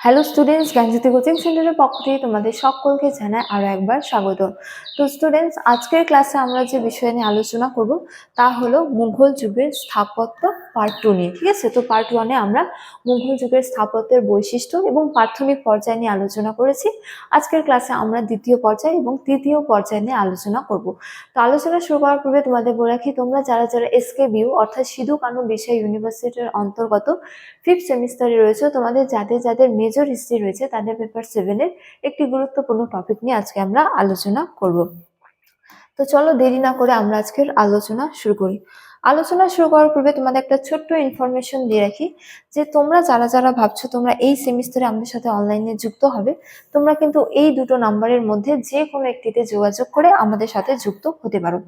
Hello students জ্ঞানজ্যোতি coaching সেন্টারের পক্ষ থেকে তোমাদের সকলকে জানায় আরও একবার স্বাগত। তো স্টুডেন্টস আজকের ক্লাসে আমরা যে বিষয় নিয়ে আলোচনা করব তা হলো মুঘল যুগের স্থাপত্য পার্ট টু নিয়ে, ঠিক আছে? তো পার্ট ওয়ানে আমরা মুঘল যুগের স্থাপত্যের বৈশিষ্ট্য এবং প্রাথমিক পর্যায় নিয়ে আলোচনা করেছি। আজকের ক্লাসে আমরা দ্বিতীয় পর্যায় এবং তৃতীয় পর্যায় নিয়ে আলোচনা করব। তো আলোচনা শুরু করার পূর্বে তোমাদের বলে রাখি, তোমরা যারা যারা এসকে বিউ অর্থাৎ সিধু কানু বিষয় ইউনিভার্সিটির অন্তর্গত ফিফথ সেমিস্টারে রয়েছে, তোমাদের যাদের যাদের মেজর হিস্ট্রি রয়েছে, তাদের পেপার সেভেনের একটি গুরুত্বপূর্ণ টপিক নিয়ে আজকে আমরা আলোচনা করব। তো চলো দেরি না করে আমরা আজকের আলোচনা শুরু করি। আলোচনা শুরু করার পূর্বে তোমাদের একটা ছোট্ট ইনফরমেশন দিয়ে রাখি যে তোমরা যারা যারা ভাবছ তোমরা এই সেমিস্টারে আমাদের সাথে অনলাইনে যুক্ত হবে, তোমরা কিন্তু এই দুটো নাম্বারের মধ্যে যে কোনো একটিতে যোগাযোগ করে আমাদের সাথে যুক্ত হতে পারো।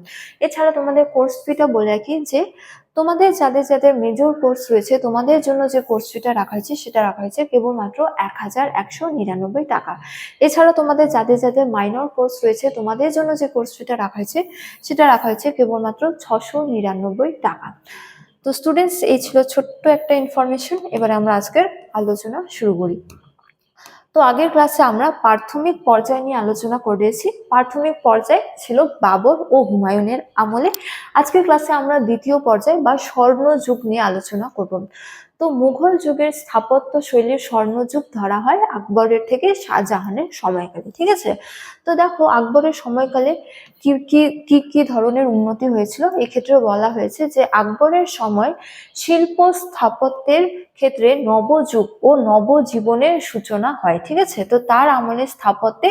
এছাড়া তোমাদের কোর্স ফিটা বলে রাখি যে তোমাদের যাদের যাদের মেজর কোর্স রয়েছে, তোমাদের জন্য যে কোর্স ফিটা রাখা হয়েছে, সেটা রাখা হয়েছে কেবলমাত্র এক হাজার একশো নিরানব্বই টাকা। এছাড়া তোমাদের যাদের যাদের মাইনর কোর্স রয়েছে, তোমাদের জন্য যে কোর্স ফিটা রাখা হয়েছে, সেটা রাখা হয়েছে কেবলমাত্র ছশো নিরানব্বই টাকা। তো স্টুডেন্টস এই ছিল ছোট্ট একটা ইনফরমেশন এবারে আমরা আজকের আলোচনা শুরু করি। তো আগের ক্লাসে আমরা প্রাথমিক পর্যায় নিয়ে আলোচনা করেছি। প্রাথমিক পর্যায় ছিল বাবর ও হুমায়ুনের আমলে। আজকের ক্লাসে আমরা দ্বিতীয় পর্যায় বা স্বর্ণযুগ নিয়ে আলোচনা করব। তো মুঘল যুগের স্থাপত্য শৈলীর স্বর্ণযুগ ধরা হয় আকবরের থেকে শাহজাহানের সময়কালে, ঠিক আছে? তো দেখো, আকবরের সময়কালে কি কি কি কি ধরনের উন্নতি হয়েছিল? এক্ষেত্রে বলা হয়েছে যে আকবরের সময় শিল্প স্থাপত্যের ক্ষেত্রে নবযুগ ও নবজীবনের সূচনা হয়, ঠিক আছে? তো তার আমলে স্থাপত্যে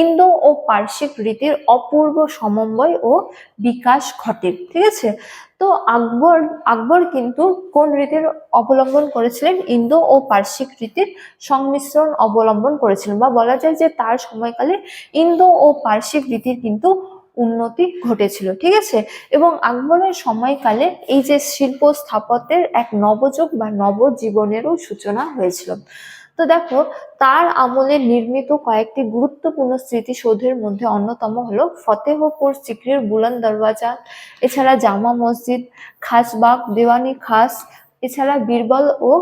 ইন্দো ও পার্শ্বিক রীতির অপূর্ব সমন্বয় ও বিকাশ ঘটে, ঠিক আছে? তো আকবর আকবর কিন্তু কোন রীতির অবলম্বন করেছিলেন? ইন্দো ও পার্শ্বিক রীতির সংমিশ্রণ অবলম্বন করেছিলেন বা বলা যায় যে তার সময়কালে ইন্দো ও পার্শ্বিক রীতির কিন্তু উন্নতি ঘটেছিল, ঠিক আছে? এবং আকবরের সময়কালে এই যে শিল্প স্থাপত্যের এক নবযুগ বা নবজীবনেরও সূচনা হয়েছিল। তো দেখো, তার আমলে নির্মিত কয়েকটি গুরুত্বপূর্ণ স্মৃতিসৌধের মধ্যে অন্যতম হলো ফতেহপুর সিক্রির বুলন দরওয়াজা, এছাড়া জামা মসজিদ, খাসবাগ, দেওয়ানি খাস, এছাড়া বীরবল ও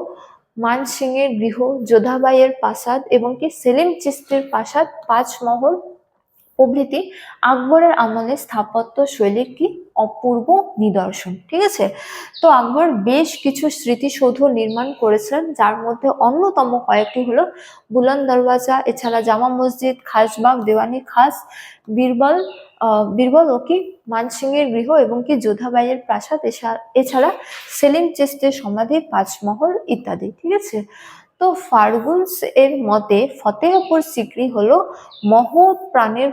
মানসিংয়ের গৃহ, যোধাবাইয়ের প্রাসাদ এবং কি সেলিম চিস্তির প্রাসাদ পাঁচমহল প্রভৃতি আকবরের আমলে স্থাপত্য শৈলীর কি? অপূর্ব নিদর্শন, ঠিক আছে? তো আকবর বেশ কিছু স্মৃতিসৌধ নির্মাণ করেছিলেন, যার মধ্যে অন্যতম কয়েকটি হলো বুলন দরওয়াজা, এছাড়া জামা মসজিদ খাসবাগ দেওয়ানি খাস, বীরবল বীরবল ও কি মানসিংহের গৃহ এবং কি যোধাবাইয়ের প্রাসাদ, এছা- এছাড়া সেলিম চেস্টের সমাধি পাঁচমহল ইত্যাদি, ঠিক আছে? তো ফার্গুলস এর মতে ফতেহপুর সিক্রি হলো মহৎ প্রাণের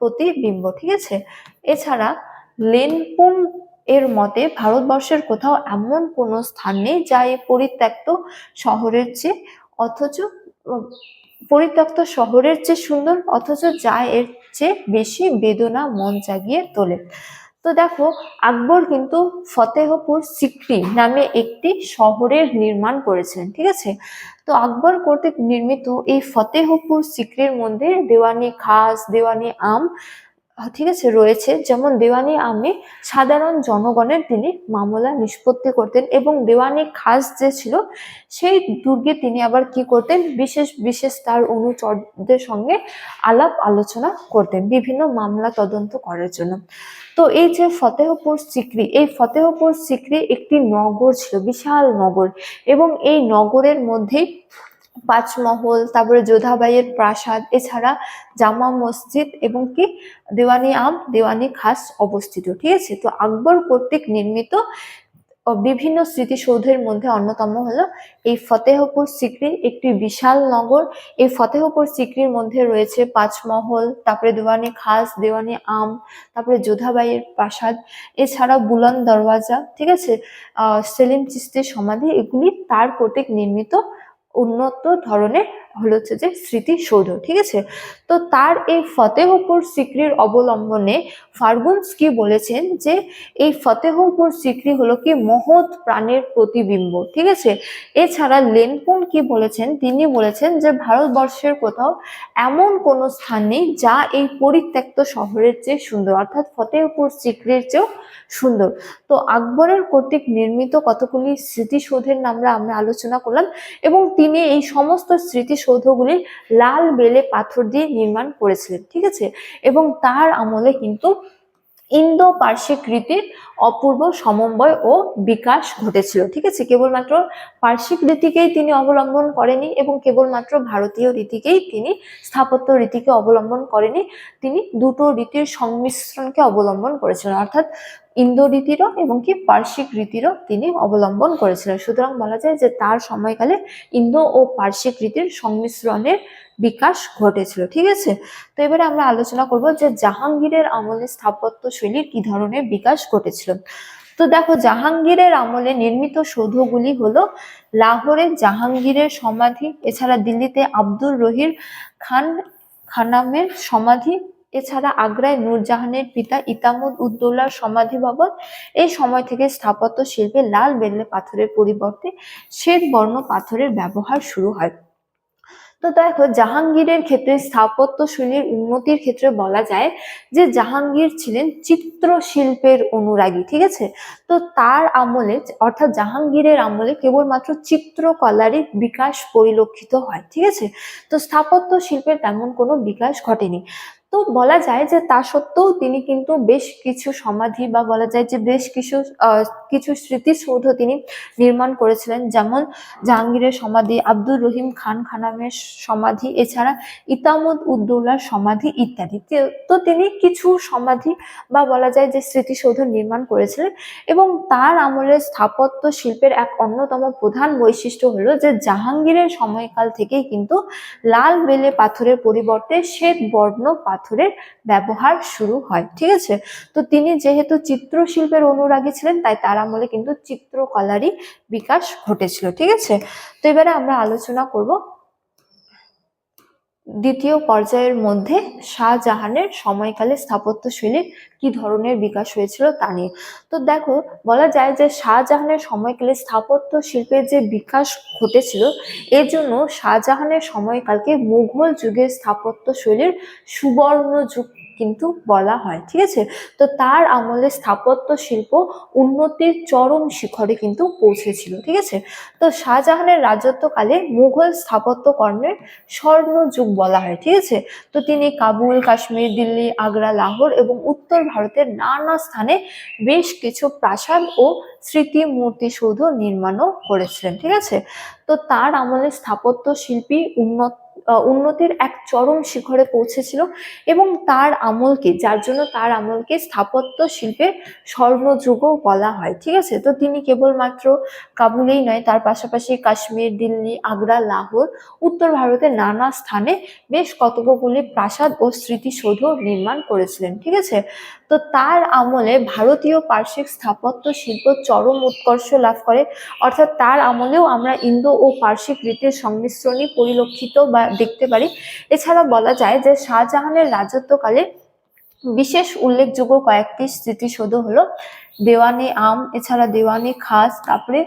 প্রতিবিম্ব, ঠিক আছে? এছাড়া লেনপুন এর মতে ভারতবর্ষের কোথাও এমন কোনো স্থান নেই যা এই পরিত্যক্ত শহরের চেয়ে অথচ, পরিত্যক্ত শহরের চেয়ে সুন্দর, অথচ যা এর চেয়ে বেশি বেদনা মন জাগিয়ে তোলে। তো দেখো, আকবর কিন্তু ফতেহপুর সিক্রি নামে একটি শহরের নির্মাণ করেছিলেন, ঠিক আছে? তো আকবর কর্তৃক নির্মিত এই ফতেহপুর সিক্রির মধ্যে দেওয়ানি খাস, দেওয়ানি আম ঠিক আছে, রয়েছে। যেমন দেওয়ানি আমি সাধারণ জনগণের তিনি মামলা নিষ্পত্তি করতেন এবং দেওয়ানি খাস যে ছিল, সেই দুর্গে তিনি আবার কি করতেন? বিশেষ বিশেষ তার অনুচরদের সঙ্গে আলাপ আলোচনা করতেন, বিভিন্ন মামলা তদন্ত করার জন্য। তো এই যে ফতেহপুর সিক্রি, এই ফতেহপুর সিক্রি একটি নগর ছিল, বিশাল নগর এবং এই নগরের মধ্যেই পাঁচমহল, তারপরে যোধাবাইয়ের প্রাসাদ, এছাড়া জামা মসজিদ এবং কি দেওয়ানি আম, দেওয়ানি খাস অবস্থিত, ঠিক আছে? তো আকবর কর্তৃক নির্মিত বিভিন্ন স্মৃতিসৌধের মধ্যে অন্যতম হলো এই ফতেহপুর সিক্রি একটি বিশাল নগর। এই ফতেহপুর সিক্রির মধ্যে রয়েছে পাঁচমহল, তারপরে দেওয়ানি খাস, দেওয়ানি আম, তারপরে যোধাবাইয়ের প্রাসাদ এছাড়া বুলন দরওয়াজা, ঠিক আছে? সেলিম চিস্তির সমাধি, এগুলি তার কর্তৃক নির্মিত উন্নত ধরনের হলো হচ্ছে যে স্মৃতিসৌধ ঠিক আছে? তো তার এই ফতেহপুর সিক্রির অবলম্বনে ফার্গুন্স কি বলেছেন যে এই ফতেহপুর সিক্রি হলো কি মহৎ প্রাণের প্রতিবিম্ব, ঠিক আছে? এছাড়া লেনপুন কি বলেছেন, তিনি বলেছেন যে ভারতবর্ষের কোথাও এমন কোনো স্থান নেই যা এই পরিত্যক্ত শহরের চেয়ে সুন্দর, অর্থাৎ ফতেহপুর সিক্রির চেয়েও সুন্দর। তো আকবরের কর্তৃক নির্মিত কতগুলি স্মৃতিসৌধের নামরা আমরা আলোচনা করলাম এবং তিনি এই সমস্ত স্মৃতিসৌধগুলি লাল বেলে পাথর দিয়ে নির্মাণ করেছিলেন, ঠিক আছে? এবং তার আমলে কিন্তু ইন্দো পার্শ্বিক রীতির অপূর্ব সমন্বয় ও বিকাশ ঘটেছিল, ঠিক আছে? কেবলমাত্র পার্শ্বিক রীতিকেই তিনি অবলম্বন করেনি এবং কেবলমাত্র ভারতীয় রীতিকেই তিনি স্থাপত্য রীতিকে অবলম্বন করেনি, তিনি দুটো রীতির সংমিশ্রণকে অবলম্বন করেছিলেন। অর্থাৎ ইন্দো রীতিরও এবং কি পার্শ্বিক রীতিরও তিনি অবলম্বন করেছিলেন। সুতরাং বলা যায় যে তার সময়কালে ইন্দো ও পার্শ্বিক রীতির সংমিশ্রণের বিকাশ ঘটেছিল, ঠিক আছে? তো এবারে আমরা আলোচনা করব যে জাহাঙ্গীরের আমলে স্থাপত্য শৈলীর কি ধরনের বিকাশ ঘটেছিল। তো দেখো, জাহাঙ্গীরের আমলে নির্মিত সৌধগুলি হলো লাহোরে জাহাঙ্গীরের সমাধি, এছাড়া দিল্লিতে আব্দুর রহির খান খানামের সমাধি এছাড়া আগ্রায় নূরজাহানের পিতা ইতামুদ উদ্দৌলার সমাধি ভবন এই সময় থেকে স্থাপত্য শিল্পে লাল বেলে পাথরের পরিবর্তে শ্বেত বর্ণ পাথরের ব্যবহার শুরু হয়। তো দেখো, জাহাঙ্গীরের ক্ষেত্রে স্থাপত্য শৈলীর উন্নতির ক্ষেত্রে বলা যায় যে জাহাঙ্গীর ছিলেন চিত্রশিল্পের অনুরাগী, ঠিক আছে? তো তার আমলে, অর্থাৎ জাহাঙ্গীরের আমলে কেবলমাত্র চিত্রকলারই বিকাশ পরিলক্ষিত হয়, ঠিক আছে? তো স্থাপত্য শিল্পের তেমন কোনো বিকাশ ঘটেনি। তো বলা যায় যে তা সত্ত্বেও তিনি কিন্তু বেশ কিছু সমাধি বা বলা যায় যে বেশ কিছু কিছু স্মৃতিসৌধ তিনি নির্মাণ করেছিলেন। যেমন জাহাঙ্গীরের সমাধি, আব্দুর রহিম খান খানামের সমাধি, এছাড়া ইতামুদ উদ্দৌলার সমাধি ইত্যাদি। তে- তিনি কিছু সমাধি বা বলা যায় যে স্মৃতিসৌধ নির্মাণ করেছিলেন এবং তার আমলে স্থাপত্য শিল্পের এক অন্যতম প্রধান বৈশিষ্ট্য হলো যে জাহাঙ্গীরের সময়কাল থেকেই কিন্তু লাল বেলে পাথরের পরিবর্তে শ্বেত বর্ণ পাথরের ব্যবহার শুরু হয়, ঠিক আছে? তো তিনি যেহেতু চিত্রশিল্পের অনুরাগী ছিলেন, তাই তার আমলে কিন্তু চিত্রকলারই বিকাশ ঘটেছিল, ঠিক আছে? তো এবারে আমরা আলোচনা করব দ্বিতীয় পর্যায়ের মধ্যে শাহজাহানের সময়কালে স্থাপত্য শৈলীর কি ধরনের বিকাশ হয়েছিল তা নিয়ে। তো দেখো, বলা যায় যে শাহজাহানের সময়কালে স্থাপত্য শিল্পের যে বিকাশ ঘটেছিল, এর জন্য শাহজাহানের সময়কালকে মুঘল যুগের স্থাপত্য শৈলীর সুবর্ণ যুগ কিন্তু বলা হয়, ঠিক আছে? তো তার আমলে স্থাপত্য শিল্প উন্নতির চরম শিখরে কিন্তু পৌঁছেছিল, ঠিক আছে? তো শাহজাহানের রাজত্বকালে মুঘল স্থাপত্য কর্মের স্বর্ণ যুগ বলা হয়, ঠিক আছে? তো তিনি কাবুল, কাশ্মীর, দিল্লি, আগ্রা, লাহোর এবং উত্তর ভারতের নানা স্থানে বেশ কিছু প্রাসাদ ও স্মৃতি মূর্তিসৌধ নির্মাণও করেছিলেন, ঠিক আছে? তো তার আমলে স্থাপত্য শিল্পী উন্নত উন্নতির এক চরম শিখরে পৌঁছেছিল এবং তার আমলকে, যার জন্য তার আমলকে স্থাপত্য শিল্পের স্বর্ণযুগও বলা হয়, ঠিক আছে? তো তিনি কেবলমাত্র কাবুলেই নয়, তার পাশাপাশি কাশ্মীর, দিল্লি, আগ্রা, লাহোর, উত্তর ভারতের নানা স্থানে বেশ কতকগুলি প্রাসাদ ও স্মৃতিসৌধ নির্মাণ করেছিলেন, ঠিক আছে? তো তার আমলে ভারতীয় পার্শ্বিক স্থাপত্য শিল্প চরম উৎকর্ষ লাভ করে। অর্থাৎ তার আমলেও আমরা ইন্দো ও পার্শ্বিক রীতির সংমিশ্রণই পরিলক্ষিত বা দেখতে পারি। এছাড়া বলা যায় যে শাহজাহানের রাজত্বকালে বিশেষ উল্লেখযোগ্য কয়েকটি স্মৃতিসৌধ হলো দেওয়ানি আম, এছাড়া দেওয়ানি খাস, তারপরে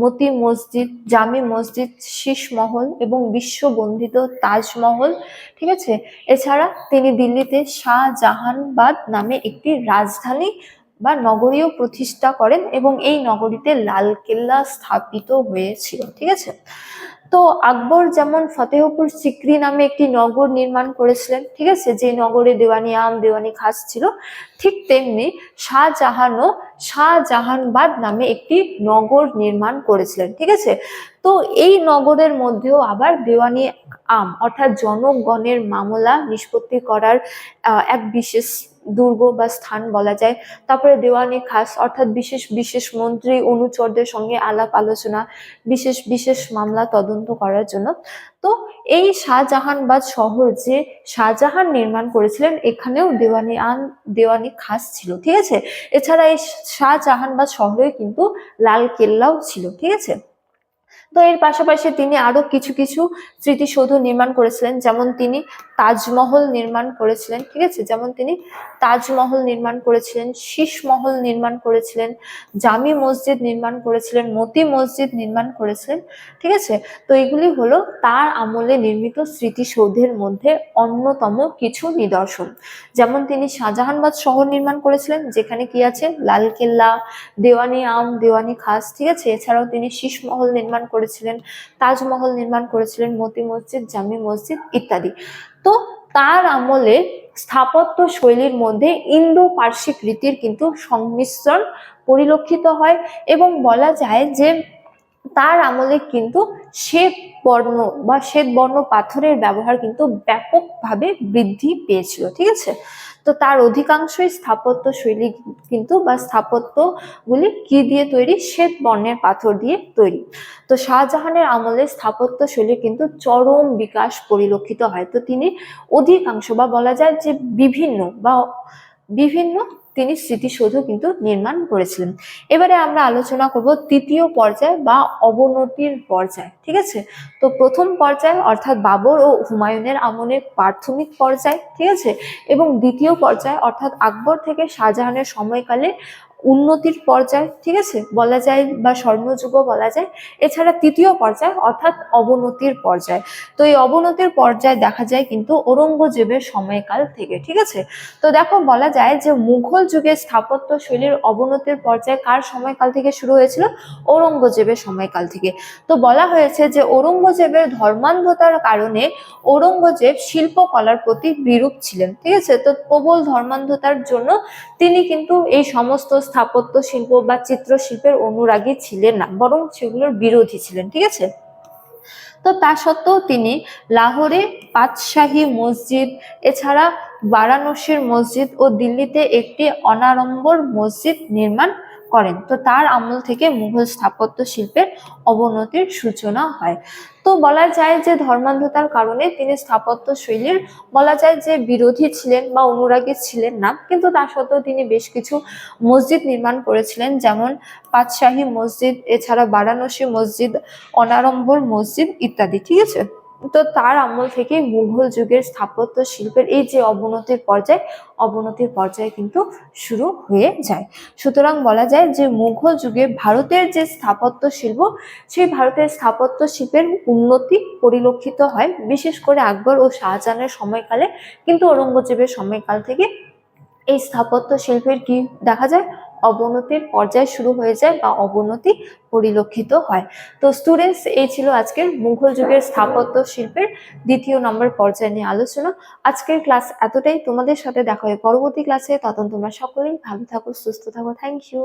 মতি মসজিদ, জামি মসজিদ, শীষ মহল এবং বিশ্ববন্দিত তাজমহল ঠিক আছে? এছাড়া তিনি দিল্লিতে শাহজাহানবাদ নামে একটি রাজধানী বা নগরীও প্রতিষ্ঠা করেন এবং এই নগরীতে লাল কেল্লা স্থাপিত হয়েছিল, ঠিক আছে? তো আকবর যেমন ফতেহপুর সিক্রি নামে একটি নগর নির্মাণ করেছিলেন, ঠিক আছে? যে নগরে দেওয়ানি আম, দেওয়ানি খাস ছিল ঠিক তেমনি শাহজাহানও শাহজাহানবাদ নামে একটি নগর নির্মাণ করেছিলেন, ঠিক আছে? তো এই নগরের মধ্যেও আবার দেওয়ানি আম, অর্থাৎ জনগণের মামলা নিষ্পত্তি করার এক বিশেষ দুর্গ বা স্থান বলা যায়। তারপরে দেওয়ানি খাস, অর্থাৎ বিশেষ বিশেষ মন্ত্রী অনুচরদের সঙ্গে আলাপ আলোচনা, বিশেষ বিশেষ মামলা তদন্ত করার জন্য তো এই শাহজাহানবাদ শহর যে শাহজাহান নির্মাণ করেছিলেন, এখানেও দেওয়ানি আন, দেওয়ানি খাস ছিল, ঠিক আছে? এছাড়া এই শাহজাহানবাদ শহরে কিন্তু লাল কেল্লাও ছিল, ঠিক আছে? তো এর পাশাপাশি তিনি আরও কিছু কিছু স্মৃতিসৌধ নির্মাণ করেছিলেন, যেমন তিনি তাজমহল নির্মাণ করেছিলেন, ঠিক আছে? যেমন তিনি তাজমহল নির্মাণ করেছিলেন শীষ মহল নির্মাণ করেছিলেন, জামি মসজিদ নির্মাণ করেছিলেন, মতি মসজিদ নির্মাণ করেছিলেন, ঠিক আছে? তো এগুলি হলো তার আমলে নির্মিত স্মৃতিসৌধের মধ্যে অন্যতম কিছু নিদর্শন। যেমন তিনি শাহজাহানবাদ শহর নির্মাণ করেছিলেন, যেখানে কি আছে? লালকেল্লা, দেওয়ানি আম, দেওয়ানি খাস, ঠিক আছে? এছাড়াও তিনি শীষ মহল নির্মাণ করেছিলেন, তাজমহল নির্মাণ করেছিলেন, মতি মসজিদ, জামি মসজিদ ইত্যাদি। তো তার আমলে স্থাপত্য শৈলীর মধ্যে ইন্দো পার্শ্বিক রীতির কিন্তু সংমিশ্রণ পরিলক্ষিত হয় এবং বলা যায় যে তার আমলে কিন্তু শ্বেত বর্ণ বা শ্বেত বর্ণ পাথরের ব্যবহার কিন্তু ব্যাপকভাবে বৃদ্ধি পেয়েছিল, ঠিক আছে? তো তার অধিকাংশই স্থাপত্য শৈলী কিন্তু বা স্থাপত্যগুলি কি দিয়ে তৈরি? শ্বেত বর্ণের পাথর দিয়ে তৈরি। তো শাহজাহানের আমলে স্থাপত্য শৈলী কিন্তু চরম বিকাশ পরিলক্ষিত হয়। তো তিনি অধিকাংশ বা বলা যায় যে বিভিন্ন বা বিভিন্ন তিনি স্মৃতিসৌধ কিন্তু নির্মাণ করেছিলেন। এবারে আমরা আলোচনা করব তৃতীয় পর্যায় বা অবনতির পর্যায়, ঠিক আছে? তো প্রথম পর্যায় অর্থাৎ বাবর ও হুমায়ুনের আমলের প্রাথমিক পর্যায়, ঠিক আছে? এবং দ্বিতীয় পর্যায় অর্থাৎ আকবর থেকে শাহজাহানের সময়কালে উন্নতির পর্যায়, ঠিক আছে? বলা যায় বা স্বর্ণযুগ বলা যায়। এছাড়া তৃতীয় পর্যায় অর্থাৎ অবনতির পর্যায়। তো এই অবনতির পর্যায় দেখা যায় কিন্তু ঔরঙ্গজেবের সময়কাল থেকে, ঠিক আছে? তো দেখো, বলা যায় যে মুঘল যুগে স্থাপত্য শৈলীর অবনতির পর্যায় কার সময়কাল থেকে শুরু হয়েছিল? ঔরঙ্গজেবের সময়কাল থেকে। তো বলা হয়েছে যে ঔরঙ্গজেবের ধর্মান্ধতার কারণে ঔরঙ্গজেব শিল্পকলার প্রতি বিরূপ ছিলেন, ঠিক আছে? তো প্রবল ধর্মান্ধতার জন্য তিনি কিন্তু এই সমস্ত স্থাপত্য শিল্প বা চিত্রশিল্পের অনুরাগী ছিলেন না, বরং সেগুলোর বিরোধী ছিলেন, ঠিক আছে? তো তা সত্ত্বেও তিনি লাহোরে পাতশাহী মসজিদ, এছাড়া বারাণসীর মসজিদ ও দিল্লিতে একটি অনাড়ম্বর মসজিদ নির্মাণ করেন। তো তার আমল থেকে মুঘল স্থাপত্য শিল্পের অবনতির সূচনা হয়। তো বলা যায় যে ধর্মান্ধতার কারণে তিনি স্থাপত্য শৈলীর, বলা যায় যে বিরোধী ছিলেন বা অনুরাগী ছিলেন না, কিন্তু তা সত্ত্বেও তিনি বেশ কিছু মসজিদ নির্মাণ করেছিলেন, যেমন পাতশাহী মসজিদ, এছাড়া বারাণসী মসজিদ অনাড়ম্বর মসজিদ ইত্যাদি, ঠিক আছে? তো তার আমল থেকে মুঘল যুগের স্থাপত্য শিল্পের এই যে অবনতির পর্যায়, অবনতির পর্যায়ে কিন্তু শুরু হয়ে যায়। সুতরাং বলা যায় যে মুঘল যুগে ভারতের যে স্থাপত্য শিল্প, সেই ভারতের স্থাপত্য শিল্পের উন্নতি পরিলক্ষিত হয়। বিশেষ করে আকবর ও শাহজাহানের সময়কালে, কিন্তু ঔরঙ্গজেবের সময়কাল থেকে এই স্থাপত্য শিল্পের কি দেখা যায়? অবনতির পর্যায় শুরু হয়ে যায় বা অবনতি পরিলক্ষিত হয়। তো স্টুডেন্টস এই ছিল আজকের মুঘল যুগের স্থাপত্য শিল্পের দ্বিতীয় নম্বর পর্যায় নিয়ে আলোচনা। আজকের ক্লাস এতটাই। তোমাদের সাথে দেখা হয় পরবর্তী ক্লাসে তখন তোমরা সকলেই ভালো থাকো, সুস্থ থাকো। Thank you